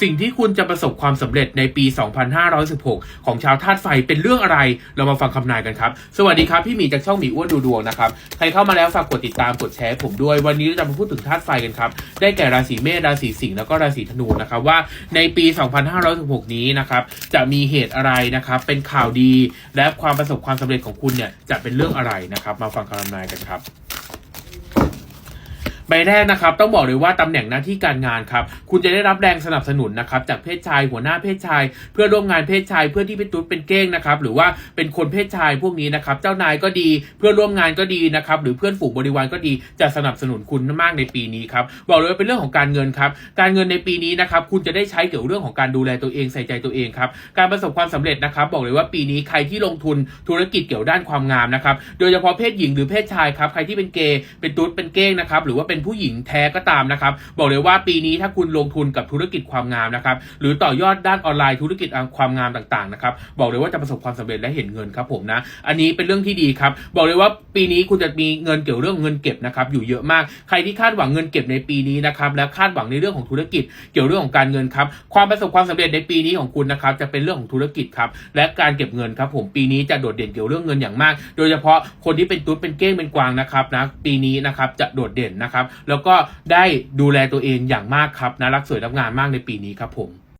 สิ่งที่คุณจะประสบความสำเร็จในปี 2516 ของชาวธาตุไฟเป็นเรื่องอะไร เรามาฟังคำนายกันครับ สวัสดีครับ พี่หมีจากช่องหมีอ้วนดูดวงนะครับ ใครเข้ามาแล้วฝากกดติดตามกดแชร์ผมด้วย วันนี้เราจะมาพูดถึงธาตุไฟกันครับ ได้แก่ราศีเมษ ราศีสิงห์ แล้วก็ราศีธนูนะครับว่าในปี 2516 นี้นะครับจะมีเหตุอะไรนะครับ เป็นข่าวดี และความประสบความสำเร็จของคุณเนี่ยจะเป็นเรื่องอะไรนะครับ มาฟังคำนายกันครับ ใบแรกนะครับต้องบอกเลยว่าตำแหน่งหน้าที่การงานครับคุณจะได้รับแรงสนับสนุนนะครับจากเพศชายหัวหน้าเพศชาย เพื่อร่วมงานเพศชายเพื่อนที่เป็นตุ๊ดเป็นเก้งนะครับหรือว่าเป็นคนเพศชายพวกนี้นะครับเจ้านายก็ดีเพื่อนร่วมงานก็ดีนะครับหรือเพื่อนฝูงบริวารก็ดีจะสนับสนุนคุณมากในปีนี้ครับบอกเลยว่าเป็นเรื่องของการเงินครับการเงินในปีนี้นะครับคุณจะได้ใช้เกี่ยวกับเรื่องของการดูแลตัวเองใส่ใจตัวเองครับการประสบความสำเร็จนะครับบอกเลยว่าปีนี้ใครที่ลงทุนธุรกิจเกี่ยวด้านความงามนะครับโดยเฉพาะเพศหญิงหรือเพศชายครับใครที่เป็นเกย์เป็นตุ๊ดเป็นเก้งนะครับหรือว่าเป็น็นผู้หญิงแท้ก็ตามนะครับ บอกเลยว่าปีนี้ถ้าคุณลงทุนกับธุรกิจความงามนะครับหรือต่อยอดด้านออนไลน์ธุรกิจความงามต่างๆนะครับบอกเลยว่าจะประสบความสำเร็จและเห็นเงินครับผมนะ อันนี้เป็นเรื่องที่ดีครับ บอกเลยว่าปีนี้คุณจะมีเงินเกี่ยวเรื่องเงินเก็บนะครับอยู่เยอะมาก ใครที่คาดหวังเงินเก็บในปีนี้นะครับและคาดหวังในเรื่องของธุรกิจ เกี่ยวเรื่องของการเงินครับความประสบความสำเร็จในปีนี้ของคุณนะครับจะเป็นเรื่องของธุรกิจครับและการเก็บเงินครับผมปีนี้จะโดดเด่นเกี่ยวเรื่องเงินอย่างมาก โดยเฉพาะคนที่เป็นตุ๊ดเป็นเก้งเป็นกวางนะครับนะปีนี้นะครับจะโดดเด่นนะครับแล้วก็ได้ดูแลตัวเองอย่างมากครับนะรักสวยรักงามมากในปีนี้ครับผม